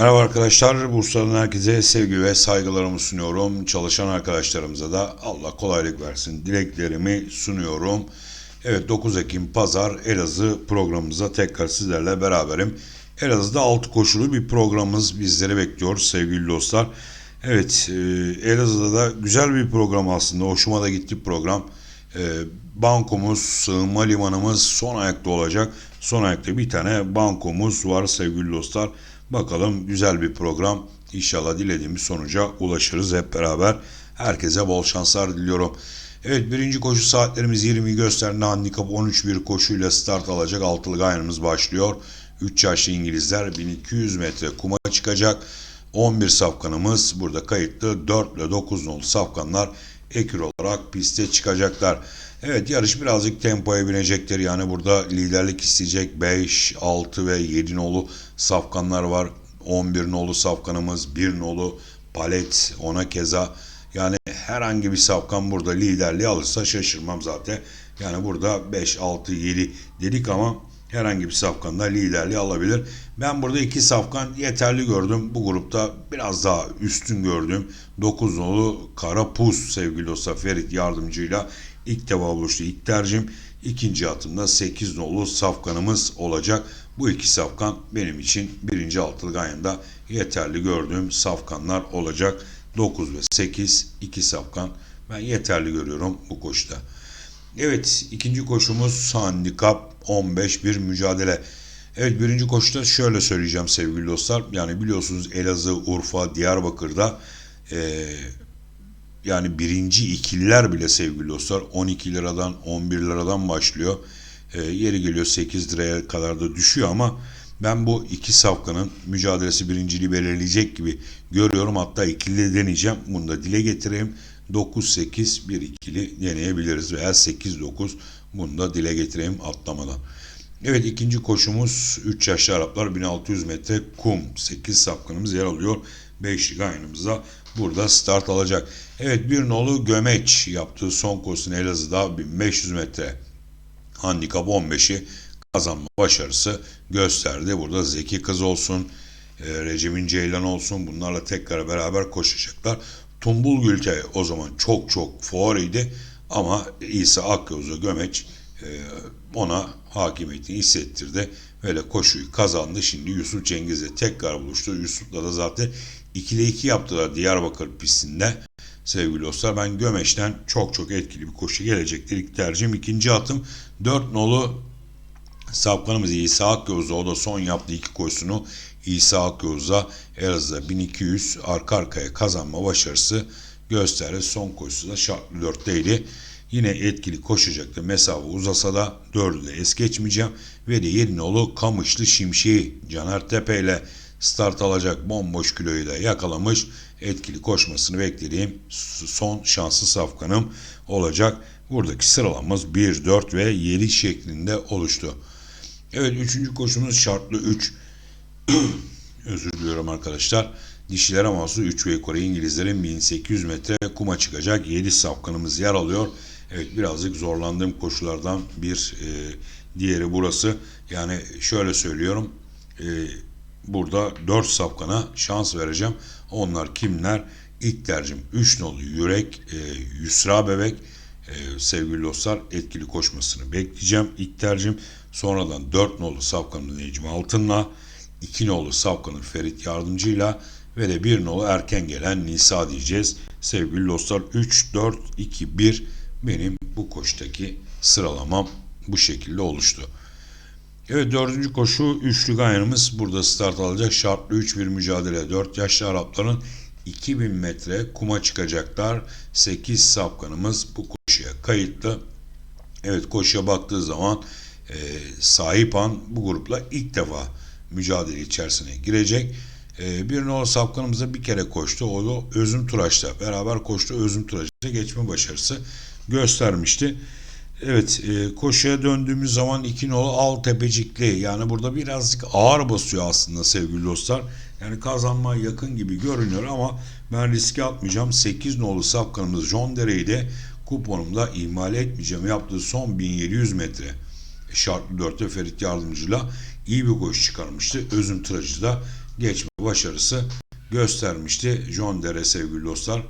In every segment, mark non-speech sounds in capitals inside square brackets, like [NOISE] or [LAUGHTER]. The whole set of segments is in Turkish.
Merhaba arkadaşlar, Bursa'dan herkese sevgi ve saygılarımı sunuyorum. Çalışan arkadaşlarımıza da Allah kolaylık versin dileklerimi sunuyorum. Evet 9 Ekim Pazar Elazığ programımıza tekrar sizlerle beraberim. Elazığ'da 6 koşulu bir programımız bizleri bekliyor sevgili dostlar. Evet e, Elazığ'da da güzel bir program aslında. Hoşuma da gitti program. E, bankomuz, sığınma limanımız son ayakta olacak. Son ayakta bir tane bankomuz var sevgili dostlar. Bakalım güzel bir program. İnşallah dilediğimiz sonuca ulaşırız hep beraber. Herkese bol şanslar diliyorum. Evet birinci koşu saatlerimiz 20'yi gösterdi. Handikap 13 bir koşuyla start alacak. Altılı gayanımız başlıyor. 3 yaşlı İngilizler 1200 metre kuma çıkacak. 11 safkanımız burada kayıtlı. 4 ile 9 nolu safkanlar ekür olarak piste çıkacaklar. Evet yarış birazcık tempoya binecektir. Yani burada liderlik isteyecek 5, 6 ve 7 nolu safkanlar var. 11 nolu safkanımız, 1 nolu palet, ona keza. Yani herhangi bir safkan burada liderliği alırsa şaşırmam zaten. Yani burada 5, 6, 7 dedik ama herhangi bir safkan da liderliği alabilir. Ben burada iki safkan yeterli gördüm. Bu grupta biraz daha üstün gördüm. 9 nolu Karapuz sevgili dostlar Ferit yardımcıyla ilk defa buluştu. İlk tercihim. İkinci atımda 8 nolu safkanımız olacak. Bu iki safkan benim için birinci altılı ganyanında yeterli gördüğüm safkanlar olacak. 9 ve 8 iki safkan ben yeterli görüyorum bu koşuda. Evet ikinci koşumuz handikap 15 bir mücadele. Evet birinci koşuda şöyle söyleyeceğim sevgili dostlar. Yani biliyorsunuz Elazığ, Urfa, Diyarbakır'da e, yani birinci ikililer bile sevgili dostlar 12 liradan 11 liradan başlıyor. E, yeri geliyor 8 liraya kadar da düşüyor ama ben bu iki safkanın mücadelesi birinciliği belirleyecek gibi görüyorum. Hatta ikili deneyeceğim. Bunu da dile getireyim. 9-8 bir ikili deneyebiliriz veya 8-9 bunu da dile getireyim atlamadan. Evet ikinci koşumuz 3 yaşlı Araplar 1600 metre kum 8 safkanımız yer alıyor. 5'lik aynımızda burada start alacak. Evet bir nolu Gömeç yaptığı son koşusunu Elazığ'da 1500 metre handikap 15'i kazanma başarısı gösterdi. Burada Zeki Kız olsun, e, Recep'in Ceylan olsun bunlarla tekrar beraber koşacaklar. Tumbul Gülke o zaman çok çok favoriydi ama İsa Akyoz'a Gömeç e, ona hakimiyetini hissettirdi. Böyle koşuyu kazandı. Şimdi Yusuf Cengiz'le tekrar buluştu. Yusuf'la da zaten 2'de 2 yaptılar Diyarbakır pistinde. Sevgili dostlar ben Gömeç'ten çok çok etkili bir koşu gelecektir. İlk tercihim ikinci atım 4 nolu Safkanımız İsa Akyoz'da o da son yaptığı iki koşusunu İsa Akyoz'da Elazığ'da 1200 arka arkaya kazanma başarısı gösterdi. Son koşusu da şartlı 4'teydi. Yine etkili koşacaktı. Mesafe uzasa da 4'ü de es geçmeyeceğim. Ve de Yedinoğlu Kamışlı Şimşek'i Caner Tepe ile start alacak bomboş kiloyu da yakalamış. Etkili koşmasını beklediğim son şanslı safkanım olacak. Buradaki sıralamamız 1, 4 ve 7 şeklinde oluştu. Evet üçüncü koşumuz şartlı 3. [CLEARS THROAT] Özür diliyorum arkadaşlar. Dişilere mahsus 3 ve yukarı İngilizlerin 1800 metre kuma çıkacak 7 safkanımız yer alıyor. Evet birazcık zorlandığım koşulardan bir e, diğeri burası. Yani şöyle söylüyorum. E, burada 4 safkana şans vereceğim. Onlar kimler? İlk tercihim 3 nolu Yürek, e, Yusra Bebek, e, sevgili dostlar etkili koşmasını bekleyeceğim. İlk tercihim sonradan 4 nolu Safkan'ın Necmi Altın'la 2 nolu Safkan'ın Ferit Yardımcı'yla ve de 1 nolu erken gelen Nisa diyeceğiz. Sevgili dostlar 3, 4, 2, 1 benim bu koştaki sıralamam bu şekilde oluştu. Evet dördüncü koşu üçlü gayanımız burada start alacak. Şartlı 3 bir mücadele. 4 yaşlı Arapların 2000 metre kuma çıkacaklar. 8 safkanımız bu koşuya kayıtlı. Evet koşuya baktığı zaman e, sahip an bu grupla ilk defa mücadele içerisine girecek. E, bir nol safkanımıza bir kere koştu. O da Özüm Turaç'ta beraber koştu. Özüm Turaç'ta geçme başarısı göstermişti. Evet e, koşuya döndüğümüz zaman iki nolu al tepecikli yani burada birazcık ağır basıyor aslında sevgili dostlar. Yani kazanmaya yakın gibi görünüyor ama ben riske atmayacağım. 8 nolu safkanımız John Dere'yi de kuponumda ihmal etmeyeceğim. Yaptığı son 1700 metre şartlı 4'te Ferit Yardımcı'yla iyi bir koşu çıkarmıştı. Özüm Tıracı da geçme başarısı göstermişti. John Dere sevgili dostlar.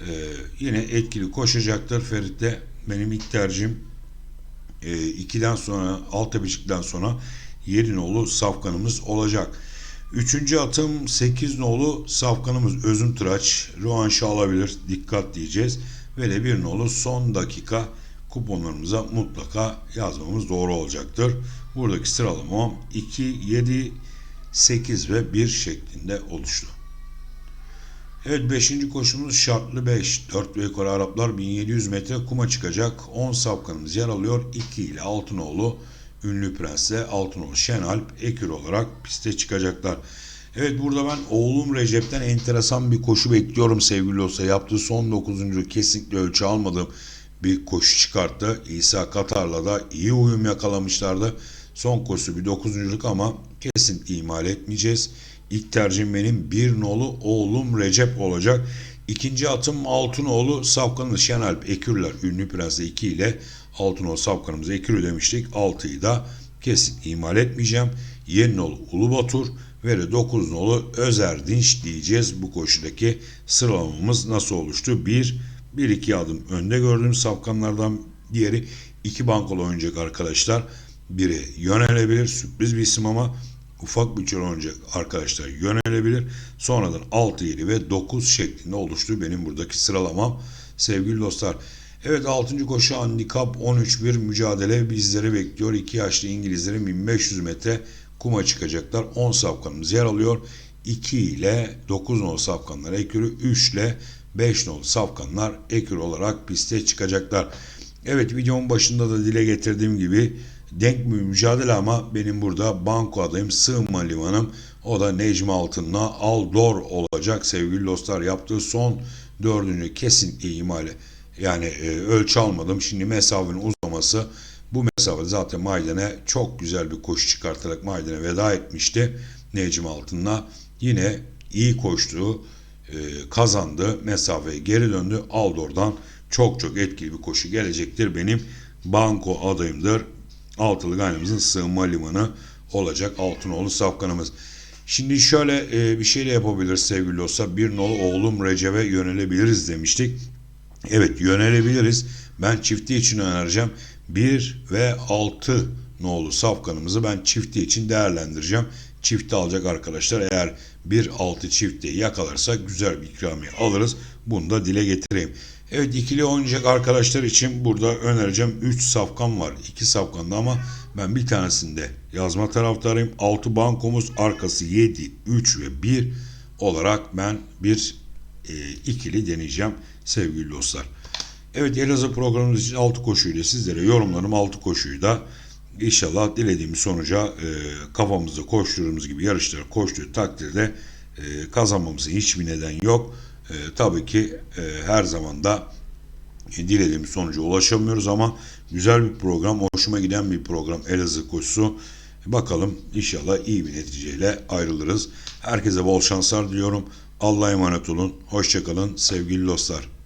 Ee, yine etkili koşacaktır. Ferit de benim ilk tercihim. Ee, 2'den sonra Altıbeşik'ten sonra 7 nolu safkanımız olacak. Üçüncü atım 8 nolu safkanımız Özüm Tıraç. Rövanşı alabilir. Dikkat diyeceğiz. Ve de bir nolu son dakika kuponlarımıza mutlaka yazmamız doğru olacaktır. Buradaki sıralamam 2, 7, 8 ve 1 şeklinde oluştu. Evet 5. koşumuz şartlı 5. 4 ve yukarı Araplar 1700 metre kuma çıkacak. 10 safkanımız yer alıyor. 2 ile Altınoğlu Ünlü Prens'le Altınoğlu Şenalp Ekür olarak piste çıkacaklar. Evet burada ben oğlum Recep'ten enteresan bir koşu bekliyorum sevgili olsa. Yaptığı son 9. kesinlikle ölçü almadığım bir koşu çıkarttı. İsa Katar'la da iyi uyum yakalamışlardı. Son koşu bir 9.luk ama kesinlikle ihmal etmeyeceğiz. İlk tercihim benim bir nolu oğlum Recep olacak. İkinci atım Altınoğlu Safkan'ı Şenalp Ekürler Ünlü Prens'le 2 ile Altınoğlu Safkan'ımıza Ekürü demiştik. 6'yı da kesin ihmal etmeyeceğim. Yeni nolu Ulubatur ve de 9 nolu Özerdinç diyeceğiz. Bu koşudaki sıralamamız nasıl oluştu? 1 1-2 adım önde gördüğüm safkanlardan diğeri iki bankolu oynayacak arkadaşlar. Biri yönelebilir sürpriz bir isim ama ufak bütçeli oynayacak arkadaşlar yönelebilir. Sonradan 6, 7 ve 9 şeklinde oluştu benim buradaki sıralamam sevgili dostlar. Evet 6. koşu handikap 13-1 mücadele bizleri bekliyor. 2 yaşlı İngilizlerin 1500 metre kuma çıkacaklar. 10 safkanımız yer alıyor. 2 ile 9 nolu safkanlar ekürü 3 ile 5 nolu safkanlar ekür olarak piste çıkacaklar. Evet videonun başında da dile getirdiğim gibi denk bir mücadele ama benim burada banko adayım sığınma limanım. O da Necmi Altın'la Aldor olacak sevgili dostlar. Yaptığı son dördüncü kesinlikle ihmali yani e, ölçü almadım. Şimdi mesafenin uzaması bu mesafede zaten Mayden'e çok güzel bir koşu çıkartarak Mayden'e veda etmişti Necmi Altın'la. Yine iyi koştuğu e, kazandı mesafeye geri döndü Aldor'dan çok çok etkili bir koşu gelecektir benim banko adayımdır altılı gayrımızın sığınma limanı olacak Altınoğlu safkanımız. Şimdi şöyle e, bir şey de yapabiliriz sevgili olsa bir nolu oğlum Recep'e yönelebiliriz demiştik. Evet yönelebiliriz. Ben çifti için önereceğim. 1 ve 6 nolu safkanımızı ben çifti için değerlendireceğim. Çifti alacak arkadaşlar. Eğer 1-6 çifti yakalarsak güzel bir ikramiye alırız. Bunu da dile getireyim. Evet ikili oynayacak arkadaşlar için burada önereceğim 3 safkan var. 2 safkanda ama ben bir tanesinde yazma taraftarıyım. 6 bankomuz arkası 7, 3 ve 1 olarak ben bir e, ikili deneyeceğim sevgili dostlar. Evet Elazığ programımız için 6 koşuyla sizlere yorumlarım 6 koşuyu da inşallah dilediğimiz sonuca e, kafamızda koştuğumuz gibi yarışlar koştuğu takdirde e, kazanmamızın hiçbir neden yok. E, tabii ki e, her zaman da e, dilediğimiz sonuca ulaşamıyoruz ama güzel bir program, hoşuma giden bir program Elazığ koşusu. Bakalım inşallah iyi bir neticeyle ayrılırız. Herkese bol şanslar diliyorum. Allah'a emanet olun. Hoşçakalın sevgili dostlar.